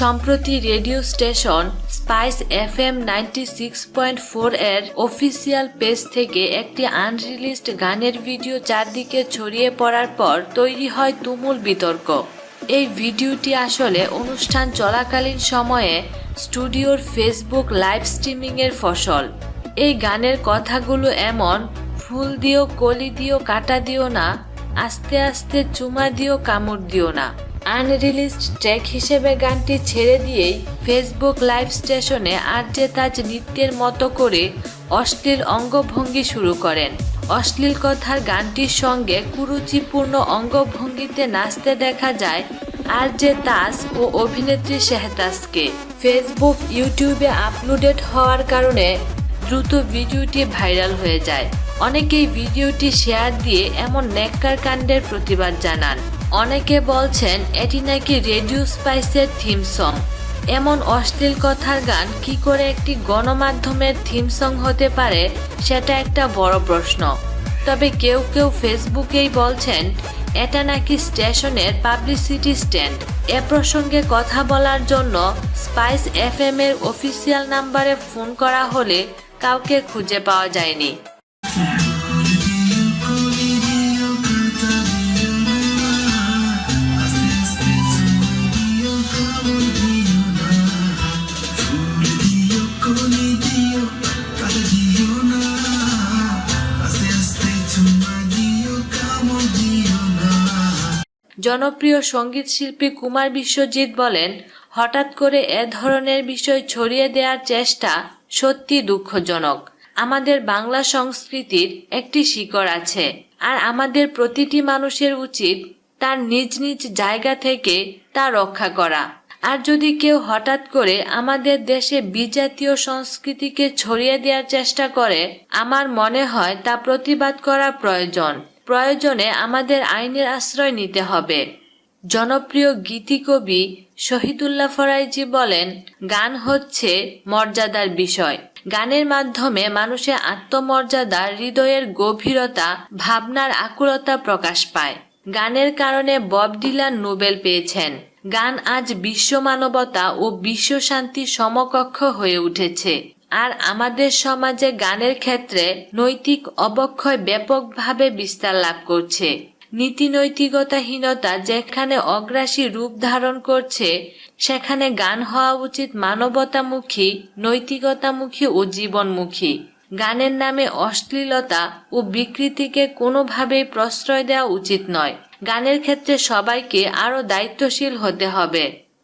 সম্প্রতি radio station Spice F M six point four এর official page থেকে একটি আনরিলিজড গানের ভিডিও চারদিকে ছড়িয়ে পড়ার পর তৈরি হয় তুমুল বিতর্ক। এই ভিডিওটি আসলে অনুষ্ঠান চলাকালীন সময়ে স্টুডিওর ফেসবুক লাইভ স্ট্রিমিংয়ের ফসল। এই গানের কথাগুলো এমন, ফুল দিও, কলি দিও, কাটা দিও না, আস্তে আস্তে চুমা দিও, কামড় দিও না। আনরিলিজড ট্র্যাক হিসেবে গানটি ছেড়ে দিয়েই ফেসবুক লাইভ স্টেশনে আরজে তাজ নৃত্যের মতো করে অশ্লীল অঙ্গভঙ্গি শুরু করেন। অশ্লীল কথার গানটির সঙ্গে কুরুচিপূর্ণ অঙ্গভঙ্গিতে নাচতে দেখা যায় আর যে তাজ ও অভিনেত্রী শেহতাজকে। ফেসবুক, ইউটিউবে আপলোডেড হওয়ার কারণে দ্রুত ভিডিওটি ভাইরাল হয়ে যায়। অনেকেই ভিডিওটি শেয়ার দিয়ে এমন নেককার কাণ্ডের প্রতিবাদ জানান। অনেকে বলছেন এটি নাকি রেডিও স্পাইসের থিম সং। এমন অশ্লীল কথার গান কি করে একটি গণমাধ্যমের থিম সং হতে পারে, সেটা একটা বড় প্রশ্ন। তবে কেউ কেউ ফেসবুকেই বলছেন, এটা নাকি স্টেশনের পাবলিসিটি স্ট্যান্ড। এ প্রসঙ্গে কথা বলার জন্য স্পাইস এফ এম এর অফিসিয়াল নাম্বারে ফোন করা হলে কাউকে খুঁজে পাওয়া যায়নি। জনপ্রিয় সংগীত শিল্পী কুমার বিশ্বজিৎ বলেন, হঠাৎ করে এ ধরনের বিষয় ছড়িয়ে দেওয়ার চেষ্টা সত্যি দুঃখজনক। আমাদের বাংলা সংস্কৃতির একটি শিকড় আছে, আর আমাদের প্রতিটি মানুষের উচিত তার নিজ নিজ জায়গা থেকে তা রক্ষা করা। আর যদি কেউ হঠাৎ করে আমাদের দেশে বিজাতীয় সংস্কৃতিকে ছড়িয়ে দেওয়ার চেষ্টা করে, আমার মনে হয় তা প্রতিবাদ করা প্রয়োজন। প্রয়োজনে আমাদের আইনের আশ্রয় নিতে হবে। জনপ্রিয় গীতিকবি শহীদুল্লাহ ফরাইজি বলেন, গান হচ্ছে মর্যাদার বিষয়। গানের মাধ্যমে মানুষের আত্মমর্যাদা, হৃদয়ের গভীরতা, ভাবনার আকুলতা প্রকাশ পায়। গানের কারণে বব ডিলান নোবেল পেয়েছেন। গান আজ বিশ্ব মানবতা ও বিশ্ব শান্তি সমকক্ষ হয়ে উঠেছে। আর আমাদের সমাজে গানের ক্ষেত্রে নৈতিক অবক্ষয় ব্যাপকভাবে বিস্তার লাভ করছে। নীতি নৈতিকতাহীনতা যেখানে অগ্রাসী রূপ ধারণ করছে, সেখানে গান হওয়া উচিত মানবতামুখী, নৈতিকতামুখী ও জীবনমুখী। গানের নামে অশ্লীলতা ও বিকৃতিকে কোনোভাবেই প্রশ্রয় দেওয়া উচিত নয়। গানের ক্ষেত্রে সবাইকে আরও দায়িত্বশীল হতে হবে।